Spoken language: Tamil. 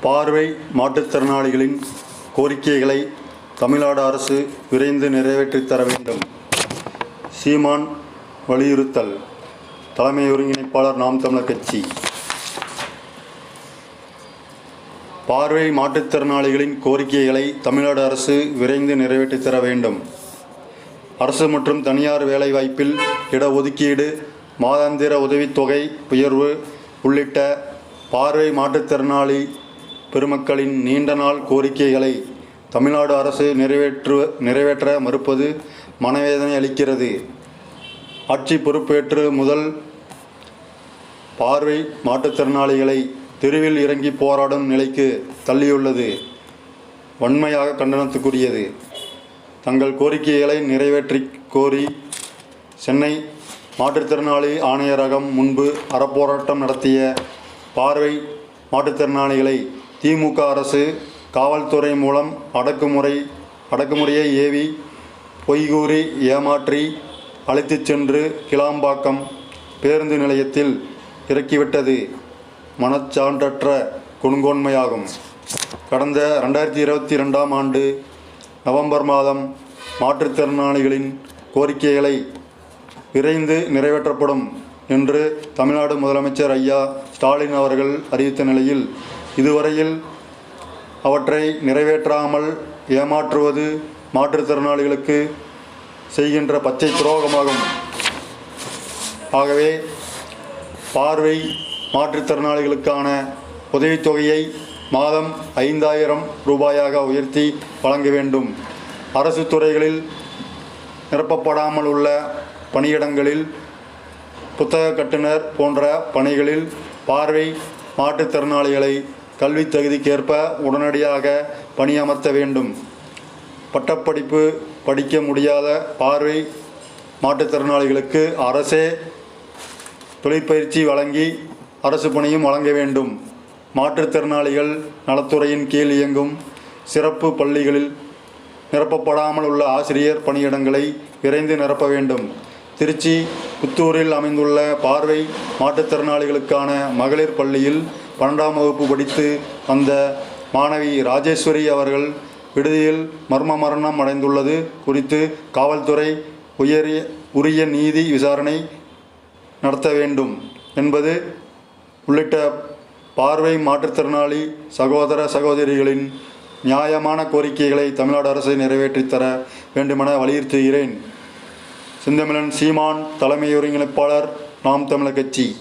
பார்வை மாற்றுத்திறனாளிகளின் கோரிக்கைகளை தமிழ்நாடு அரசு விரைந்து நிறைவேற்றித் தர வேண்டும். சீமான் வலியுறுத்தல். தலைமை ஒருங்கிணைப்பாளர் நாம் தமிழர் கட்சி. பார்வை மாற்றுத்திறனாளிகளின் கோரிக்கைகளை தமிழ்நாடு அரசு விரைந்து நிறைவேற்றித் தர வேண்டும். அரசு மற்றும் தனியார் வேலைவாய்ப்பில் இடஒதுக்கீடு மாதாந்திர உதவித்தொகை உயர்வு உள்ளிட்ட பார்வை மாற்றுத்திறனாளி பெருமக்களின் நீண்ட நாள் கோரிக்கைகளை தமிழ்நாடு அரசு நிறைவேற்று நிறைவேற்ற மறுப்பது மனவேதனை அளிக்கிறது. ஆட்சி பொறுப்பேற்று முதல் பார்வை மாற்றுத்திறனாளிகளை தெருவில் இறங்கி போராடும் நிலைக்கு தள்ளியுள்ளது. வன்மையாக கண்டனத்துக்குரியது. தங்கள் கோரிக்கைகளை நிறைவேற்றி கோரி சென்னை மாற்றுத்திறனாளி ஆணையரகம் முன்பு அறப்போராட்டம் நடத்திய பார்வை மாற்றுத்திறனாளிகளை திமுக அரசு காவல்துறை மூலம் அடக்குமுறை அடக்குமுறையை ஏவி பொய்கூறி ஏமாற்றி அழைத்துச் சென்று கிளாம்பாக்கம் பேருந்து நிலையத்தில் இறக்கிவிட்டது. மனச்சான்றற்ற கொடுங்கோன்மையாகும் கடந்த ரெண்டாயிரத்தி இருபத்தி ரெண்டாம் ஆண்டு நவம்பர் மாதம் மாற்றுத்திறனாளிகளின் கோரிக்கைகளை விரைந்து நிறைவேற்றப்படும் என்று தமிழ்நாடு முதலமைச்சர் ஐயா ஸ்டாலின் அவர்கள் அறிவித்த நிலையில் இதுவரையில் அவற்றை நிறைவேற்றாமல் ஏமாற்றுவது மாற்றுத்திறனாளிகளுக்கு செய்கின்ற பச்சை துரோகமாகும். ஆகவே பார்வை மாற்றுத்திறனாளிகளுக்கான உதவித்தொகையை மாதம் ஐந்தாயிரம் ரூபாயாக உயர்த்தி வழங்க வேண்டும். அரசு துறைகளில் நிரப்பப்படாமல் உள்ள பணியிடங்களில் புத்தக கட்டுனர் போன்ற பணிகளில் பார்வை மாற்றுத்திறனாளிகளை கல்வி தகுதிக்கேற்ப உடனடியாக பணியமர்த்த வேண்டும். பட்டப்படிப்பு படிக்க முடியாத பார்வை மாற்றுத்திறனாளிகளுக்கு அரசே தொழிற்பயிற்சி வழங்கி அரசு பணியும் வழங்க வேண்டும். மாற்றுத்திறனாளிகள் நலத்துறையின் கீழ் இயங்கும் சிறப்பு பள்ளிகளில் நிரப்பப்படாமல் உள்ள ஆசிரியர் பணியிடங்களை விரைந்து நிரப்ப வேண்டும். திருச்சி புத்தூரில் அமைந்துள்ள பார்வை மாற்றுத்திறனாளிகளுக்கான மகளிர் பள்ளியில் பன்னெண்டாம் வகுப்பு படித்து வந்த மாணவி ராஜேஸ்வரி அவர்கள் விடுதியில் மர்ம மரணம் அடைந்துள்ளது குறித்து காவல்துறை உயரிய உரிய நீதி விசாரணை நடத்த வேண்டும் என்பது உள்ளிட்ட பார்வை மாற்றுத்திறனாளி சகோதர சகோதரிகளின் நியாயமான கோரிக்கைகளை தமிழ்நாடு அரசை நிறைவேற்றித் தர வேண்டுமென வலியுறுத்துகிறேன். செந்தமிழன் சீமான் தலைமை ஒருங்கிணைப்பாளர் நாம் தமிழர் கட்சி.